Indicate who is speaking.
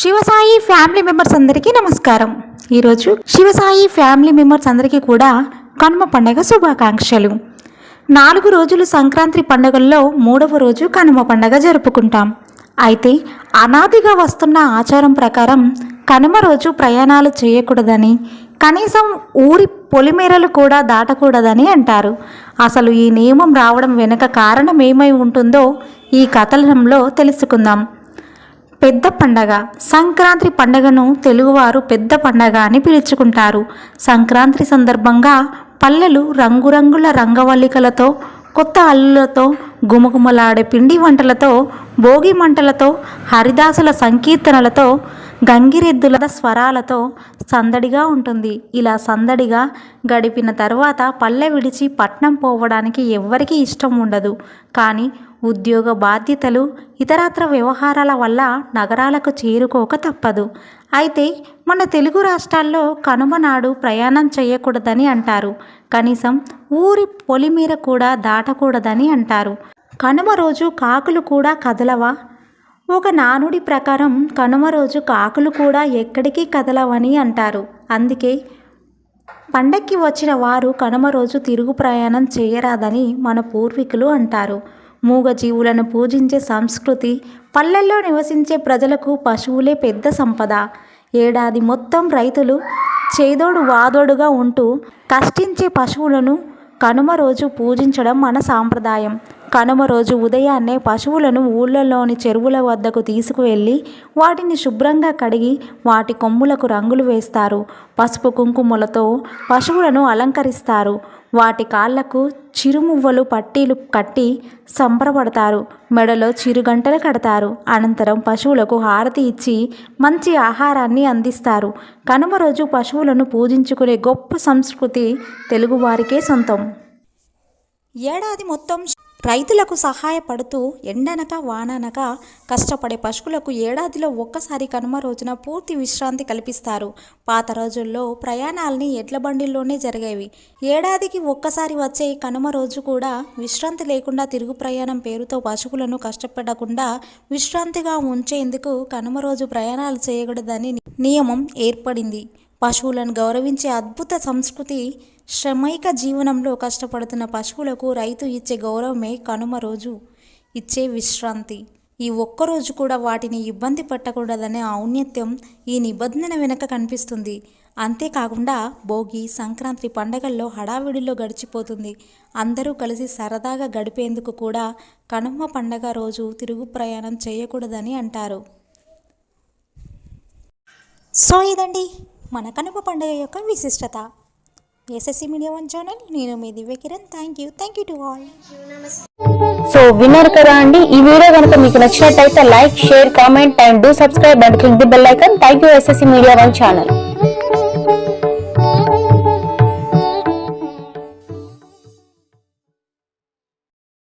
Speaker 1: Shivasai family members అందరికీ నమస్కారం. ఈరోజు శివసాయి ఫ్యామిలీ మెంబర్స్ అందరికీ కూడా కనుమ పండగ శుభాకాంక్షలు. నాలుగు రోజులు సంక్రాంతి పండుగల్లో మూడవ రోజు కనుమ పండగ జరుపుకుంటాం. అయితే అనాదిగా వస్తున్న ఆచారం ప్రకారం కనుమ రోజు ప్రయాణాలు చేయకూడదని కనీసం ఊరి పొలిమేరలు కూడా దాటకూడదని అంటారు. అసలు ఈ నియమం రావడం వెనుక కారణం ఏమై ఉంటుందో ఈ కథనంలో తెలుసుకుందాం. పెద్ద పండగ. సంక్రాంతి పండగను తెలుగువారు పెద్ద పండగ అని పిలుచుకుంటారు. సంక్రాంతి సందర్భంగా పల్లెలు రంగురంగుల రంగవల్లికలతో కొత్త అల్లులతో గుమగుమలాడే పిండి వంటలతో భోగి మంటలతో హరిదాసుల సంకీర్తనలతో గంగిరెద్దుల స్వరాలతో సందడిగా ఉంటుంది. ఇలా సందడిగా గడిపిన తర్వాత పల్లె విడిచి పట్నం పోవడానికి ఎవ్వరికీ ఇష్టం ఉండదు. కానీ ఉద్యోగ బాధ్యతలు ఇతరత్ర వ్యవహారాల వల్ల నగరాలకు చేరుకోక తప్పదు. అయితే మన తెలుగు రాష్ట్రాల్లో కనుమ నాడు ప్రయాణం చేయకూడదని అంటారు. కనీసం ఊరి పొలిమీర కూడా దాటకూడదని అంటారు. కనుమ రోజు కాకులు కూడా కదలవా? ఒక నానుడి ప్రకారం కనుమ రోజు కాకులు కూడా ఎక్కడికి కదలవని అంటారు. అందుకే పండక్కి వచ్చిన వారు కనుమ రోజు తిరుగు ప్రయాణం చేయరాదని మన పూర్వీకులు అంటారు. మూగజీవులను పూజించే సంస్కృతి పల్లెల్లో నివసించే ప్రజలకు పశువులే పెద్ద సంపద. ఏడాది మొత్తం రైతులు చేదోడు వాదోడుగా ఉంటూ కష్టించే పశువులను కనుమ రోజు పూజించడం మన సాంప్రదాయం. కనుమ రోజు ఉదయాన్నే పశువులను ఊళ్ళలోని చెరువుల వద్దకు తీసుకువెళ్ళి వాటిని శుభ్రంగా కడిగి వాటి కొమ్ములకు రంగులు వేస్తారు. పసుపు కుంకుమలతో పశువులను అలంకరిస్తారు. వాటి కాళ్ళకు చిరుమువ్వలు పట్టీలు కట్టి సంబరపడతారు. మెడలో చిరుగంటలు కడతారు. అనంతరం పశువులకు హారతి ఇచ్చి మంచి ఆహారాన్ని అందిస్తారు. కనుమ రోజు పశువులను పూజించుకునే గొప్ప సంస్కృతి తెలుగువారికే సొంతం. ఏడాది మొత్తం రైతులకు సహాయపడుతూ ఎండనక వాననక కష్టపడే పశువులకు ఏడాదిలో ఒక్కసారి కనుమ రోజున పూర్తి విశ్రాంతి కల్పిస్తారు. పాత రోజుల్లో ప్రయాణాలని ఎడ్ల బండిల్లోనే జరిగేవి. ఏడాదికి ఒక్కసారి వచ్చే ఈ కనుమ రోజు కూడా విశ్రాంతి లేకుండా తిరుగు ప్రయాణం పేరుతో పశువులను కష్టపడకుండా విశ్రాంతిగా ఉంచేందుకు కనుమ రోజు ప్రయాణాలు చేయకూడదని నియమం ఏర్పడింది. పశువులను గౌరవించే అద్భుత సంస్కృతి శ్రమైక జీవనంలో కష్టపడుతున్న పశువులకు రైతు ఇచ్చే గౌరవమే కనుమ రోజు. ఇచ్చే విశ్రాంతి. ఈ ఒక్కరోజు కూడా వాటిని ఇబ్బంది పెట్టకూడదనే ఔన్నత్యం ఈ నిబంధన వెనుక కనిపిస్తుంది. అంతేకాకుండా భోగి సంక్రాంతి పండగల్లో హడావిడిలో గడిచిపోతుంది. అందరూ కలిసి సరదాగా గడిపేందుకు కూడా కనుమ పండగ రోజు తిరుగు ప్రయాణం చేయకూడదని అంటారు. సో ఇదండి. మన కనుమ పండుగ యొక్క విశిష్టత. ఎస్ఎస్సి మీడియా వన్ ఛానల్ నేను మీ Divya Kiran. Thank you thank you to all
Speaker 2: so విన్నారు కదా అండి. ఈ వీడియో కనుక మీకు నచ్చినట్టయితే like share comment and do subscribe and click the bell icon thank you SSC media one channel